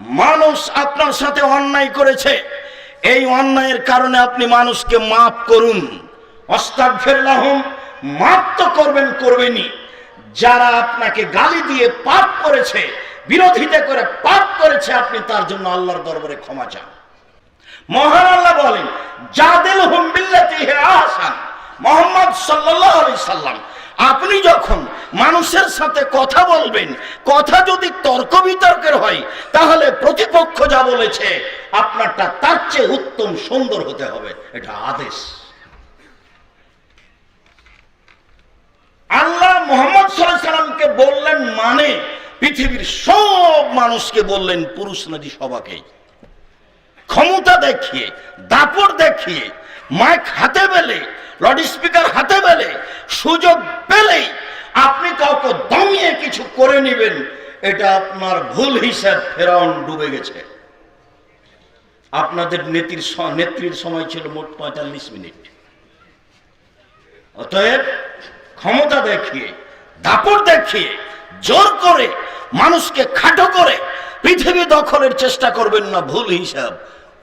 মানুষ আপনার সাথে অন্যায় করেছে। এই অন্যায়ের কারণে আপনি মানুষকে মাফ করুন। মাফ তো করবেন, করবেনই। যারা আপনাকে গালি দিয়ে পাপ করেছে, বিরোধিতা করে পাপ করেছে, আপনি তার জন্য আল্লাহর দরবারে ক্ষমা চান। মহান আল্লাহ বলেন জাদেল হুম বিল্লাতি হে আহসান। মোহাম্মদ সাল্লাল্লাহু আলাইহি সাল্লাম আপনি যখন মানুষের সাথে কথা বলবেন, কথা যদি তর্ক বিতর্কের হয়, তাহলে প্রতিপক্ষ যা বলেছে, আপনারটা তার চেয়ে উত্তম সুন্দর হতে হবে। এটা আদেশ। আল্লাহ মোহাম্মদ সাল্লামকে বললেন মানে পৃথিবীর সব মানুষকে বললেন পুরুষ নারী সবাকেই ক্ষমতা দেখিয়ে দাপড় দেখিয়ে, মাইক হাতে পেলে লাউড স্পিকার হাতে পেলে সুযোগ পেলেই আপনি কাউকে দমিয়ে কিছু করে নেবেন, এটা আপনার ভুল হিসাব ফেরাউন ডুবে গেছে। আপনাদের নেত্রীর নেত্রীর সময় ছিল মোট পঁয়তাল্লিশ মিনিট। অতএব ক্ষমতা দেখিয়ে, দাপট দেখিয়ে, জোর করে, মানুষকে খাটো করে, পৃথিবী দখলের চেষ্টা করবেন না, ভুল হিসাব।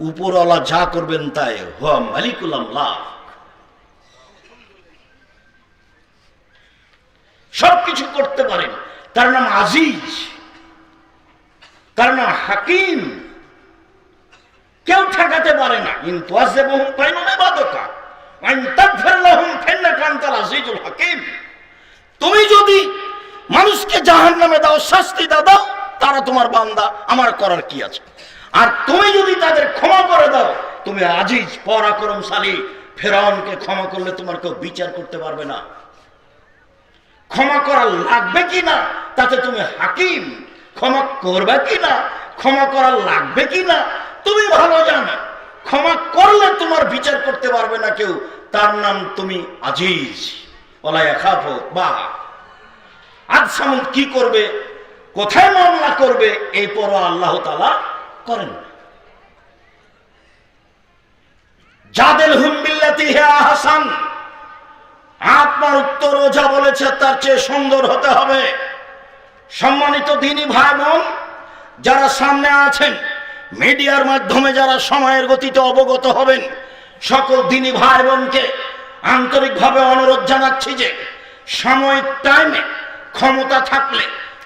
উপরওয়ালা যা করবেন তাই, হুয়া মালিকুল আল্লাহ সবকিছু করতে পারেন। তার নাম আজিজ। তার নাম হাকিম। কেউ ঠেকাতে পারে না। কিন্তু হাকিম। তুমি যদি মানুষকে জাহান্নামে দাও, শাস্তি দাও, তারা তোমার বান্দা। আমার করার কি আছে? আর তুমি যদি তাদের ক্ষমা করে দাও, তুমি আজিজ, পরাক্রমশালী। ফেরাউনকে ক্ষমা করলে তোমার কেউ বিচার করতে পারবে না। ক্ষমা করা লাগবে কি না তাতে তুমি হাকিম। ক্ষমা করবে কি না ক্ষমা করা লাগবে কি না তুমি ভালো জানো। ক্ষমা করলে তোমার বিচার করতে পারবে না কেউ। তার নাম তুমি আজিজ। বা। আজ কি করবে? কোথায় মামলা করবে? এই পর আল্লাহ তালা করেন। যাদের হুম্বিল্লাতি হে আহসান আপনার উত্তর ওঝা বলেছে তার চেয়ে সুন্দর হতে হবে। সম্মানিত দিনী ভাই বোন যারা সামনে আছেন, মিডিয়ার মাধ্যমে যারা সময়ের গতিতে অবগত হবেন, সকল দিনী ভাই বোনকে আন্তরিকভাবে অনুরোধ জানাচ্ছি যে সাময়িক টাইমে ক্ষমতা থাকলে,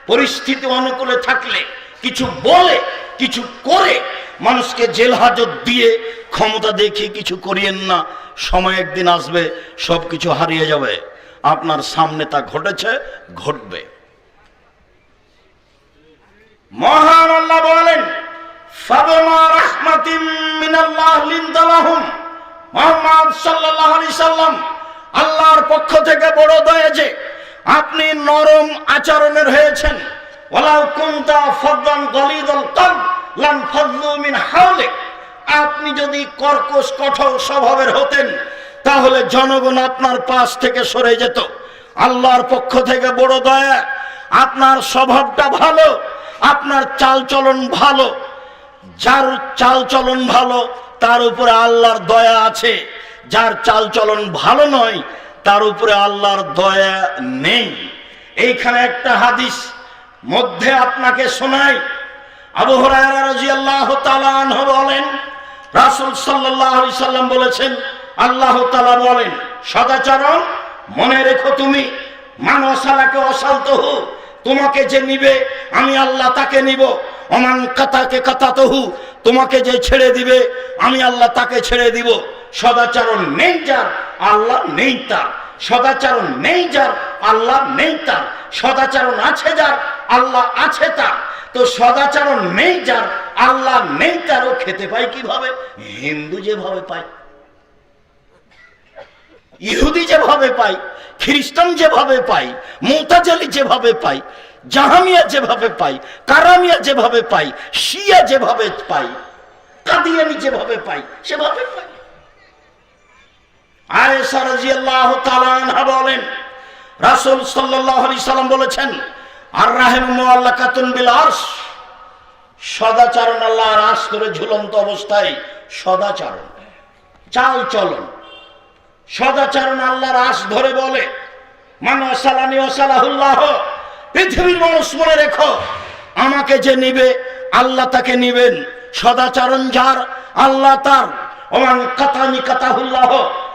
পরিস্থিতি অনুকূলে থাকলে, কিছু বলে, কিছু করে মানুষকে জেল হাজত দিয়ে ক্ষমতা দেখিয়ে কিছু করিয়েন না। সময় একদিন আসবে সব কিছু হারিয়ে যাবে। আপনার সামনে তা ঘটেছে, ঘটবে। মহান আল্লাহ বলেন আল্লাহর পক্ষ থেকে বড় দয়া যে, আপনি নরম আচরণের হয়েছেন। ওয়ালাউ কুনতা ফাদদান গলিদাল কলব, লাম ফাদলু মিন হাওলিক। আপনি যদি কর্কশ কঠোর স্বভাবের হতেন, তাহলে জনগণ আপনার পাশ থেকে সরে যেত। আল্লাহর পক্ষ থেকে বড় দয়া, আপনার স্বভাবটা ভালো, আপনার চালচলন ভালো। যার চালচলন ভালো, তার উপরে আল্লাহর দয়া আছে। যার চালচলন ভালো নয়, তার উপরে আল্লাহর দয়া নেই। এইখানে একটা হাদিস মধ্যে আপনাকে শোনাই। আবু হুরায়রা রাদিয়াল্লাহু তাআলা আনহু বলেন রাসূল আলাইহি সাল্লাম বলেছেন, আল্লাহ তাআলা বলেন, সদাচরণ, মনে রেখো তুমি মানসালাকে অসালতহু তোমাকে যে নিবে, আমি আল্লাহ তাকে নিব। অমান কাতাকে কাতাতহু, তোমাকে যে ছেড়ে দিবে, আমি আল্লাহ তাকে ছেড়ে দিব। সদাচরণ নেই যার, আল্লাহ নেই তার। সদাচরণ নেই যার, আল্লাহ নেই তার। সদাচরণ আছে যার, আল্লাহ আছে তার। তো সদাচরণ নেই যার, আল্লাহ নেই তার ও খেতে পায় কীভাবে? হিন্দু যেভাবে পায়, ইহুদি যেভাবে পাই খ্রিস্টান যেভাবে পাই মোতাজালি যেভাবে পাই জাহামিয়া যেভাবে পাই কারামিয়া যেভাবে পাই শিয়া যেভাবে পাই কাদিয়ানি যেভাবে পাই সেভাবে পাই আয়েশা রাদিয়াল্লাহু তাআলা আনহা বলেন, রাসূল সাল্লাল্লাহু আলাইহি সাল্লাম বলেছেন আর রাহিম মুআল্লাকাতুন বিল আরশ। সদাচরণ আল্লাহর আরশ করে ঝুলন্ত অবস্থায় সদাচরণ। চাল চলন। সদাচরণ আল্লাহর আশ ধরে বলে, মান অসালানি অসালাহুল্লাহ পৃথিবীর মানুষ মনে রেখো, আমাকে যে নিবে, আল্লাহ তাকে নিবেন। সদাচরণ যার, আল্লাহ তার। ওমান কাতানি কাতাহুল্লাহ,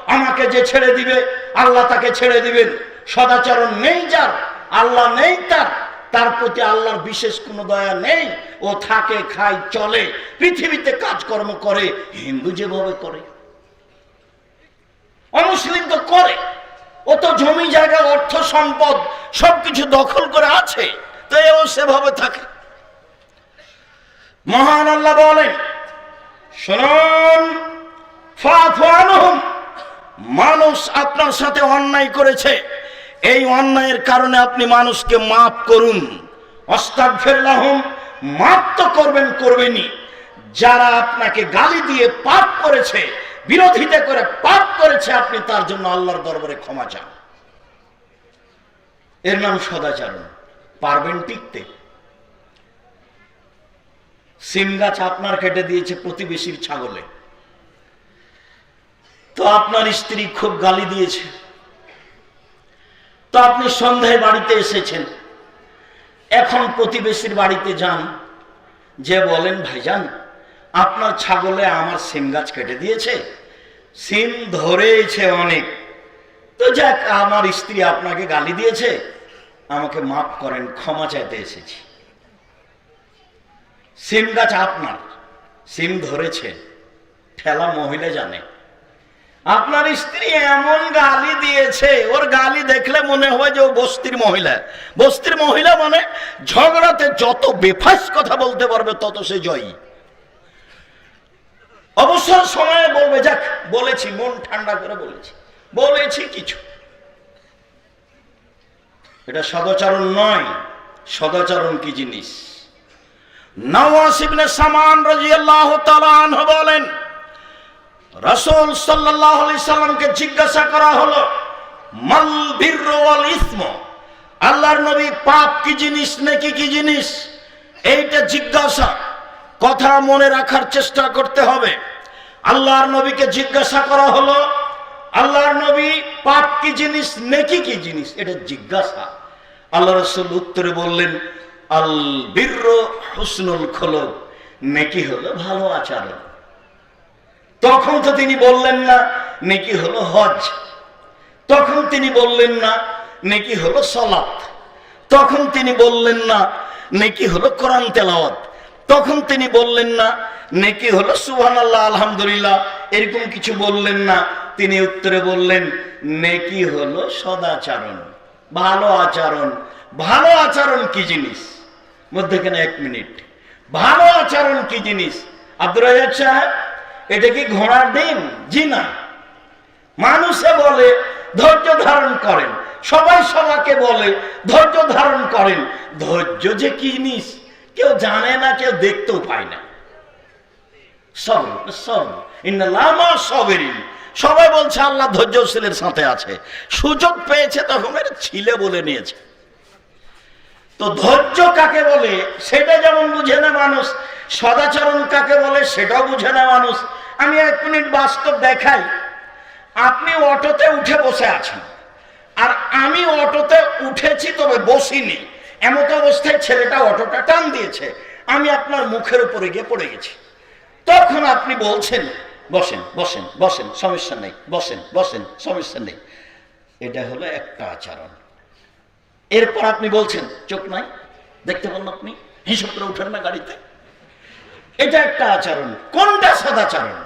আমাকে যে ছেড়ে দিবে, আল্লাহ তাকে ছেড়ে দিবেন। সদাচরণ নেই যার আল্লাহ নেই তার তার প্রতি আল্লাহর বিশেষ কোনো দয়া নেই। ও থাকে, খায়, চলে, পৃথিবীতে কাজকর্ম করে, হিন্দু যেভাবে করে। অমুসলিম তো করে। ও তো জমি, জায়গা, অর্থ, সম্পদ, সবকিছু দখল করে আছে, তো এও সেভাবে থাকে। মহান আল্লাহ বলেন, শুনুন মানুষ আপনার সাথে অন্যায় করেছে। এই অন্যায়ের কারণে আপনি মানুষকে মাফ করুন। মাফ তো করবেন, করবেনই। যারা আপনাকে গালি দিয়ে পাপ করেছে, বিরোধিতা করে পাপ করেছে, আপনি তার জন্য আল্লাহর দরবারে ক্ষমা চান। এর নাম সদাচারণ। পারবেন টিকতে। সিম গাছ আপনার কেটে দিয়েছে প্রতিবেশীর ছাগলে। তো আপনার স্ত্রী খুব গালি দিয়েছে। তো আপনি সন্ধ্যায় বাড়িতে এসেছেন। এখন প্রতিবেশীর বাড়িতে যান। যে বলেন, ভাইজান, আপনার ছাগলে আমার সিম গাছ কেটে দিয়েছে। সিম ধরেছে অনেক। তো যাক, আমার স্ত্রী আপনাকে গালি দিয়েছে। আমাকে মাফ করেন, ক্ষমা চাইতে এসেছি। সিম গাছ আপনার। সিম ধরেছে। ঠেলা মহিলা জানে। আপনার স্ত্রী এমন গালি দিয়েছে, ওর গালি দেখলে মনে হয় যে ও বস্তির মহিলা। বস্তির মহিলা মানে ঝগড়াতে যত বেফাস কথা বলতে পারবে তত সে জয়ী। অবসর সময়ে বলবে, যাক, বলেছি, মন ঠান্ডা করে বলেছি। বলেছি কিছু। এটা সদাচরণ নয়, সদাচরণ কি জিনিস? নওয়াস ইবনে সামান রাদিয়াল্লাহু তাআলা আনহু বলেন রাসূল আলাইহি সাল্লামকে জিজ্ঞাসা করা হলো, মাল ওয়াল ইসম? আল্লাহর নবী, পাপ কি জিনিস নাকি কি জিনিস? এইটা জিজ্ঞাসা। কথা মনে রাখার চেষ্টা করতে হবে। আল্লাহর নবীকে জিজ্ঞাসা করা হলো, আল্লাহর নবী, পাপ কি জিনিস নেকি কি জিনিস? এটা জিজ্ঞাসা। আল্লাহ রসুল উত্তরে বললেন, আল বীর্র হুসনুল খোলক। নেকি হলো ভালো আচরণ। তখন তো তিনি বললেন না, নেকি হলো হজ। তখন তিনি বললেন না, নেকি হলো সলাৎ তখন তিনি বললেন না, নেকি হলো কোরআন তেলাওয়াত। তখন তিনি বললেন না, নেকি হলো সুহান আল্লাহ আলহামদুলিল্লাহ। এরকম কিছু বললেন না, তিনি উত্তরে বললেন, নেকি হলো সদাচরণ। ভালো আচরণ। ভালো আচরণ কি জিনিস? মধ্যেখানে এক মিনিট। ভালো আচরণ কি জিনিস? আব্দুর সাহেব এটা কি ঘোড়ার ডিম? জি না। মানুষে বলে, ধৈর্য ধারণ করেন। সবাই সবাইকে বলে, ধৈর্য ধারণ করেন। ধৈর্য যে কি জিনিস? কেউ জানে না, কেউ দেখতেও পায় না। সবাই বলছে, আল্লাহ ধৈর্যশীলের সাথে আছে। সুযোগ পেয়েছে তখন ছিলে বলে নিয়েছে। তো ধৈর্য কাকে বলে? সেটা যেমন বুঝে না মানুষ সদাচরণ কাকে বলে সেটাও বুঝে না মানুষ। আমি এক মিনিট বাস্তব দেখাই। আপনি অটোতে উঠে বসে আছেন। আর আমি অটোতে উঠেছি তবে বসিনি। এমত অবস্থায় ছেলেটা অটোটা টান দিয়েছে। আমি আপনার মুখের উপরে গিয়ে পড়ে গেছি। তখন আপনি বলছেন, বসেন বসেন বসেন, সমস্যা নেই, বসেন বসেন, সমস্যা নেই। এটা হলো একটা আচরণ। এরপর আপনি বলছেন, চোখ নাই, দেখতে পান আপনি? হিসাব করে উঠেন না গাড়িতে। এটা একটা আচরণ কোনটা সদাচরণ?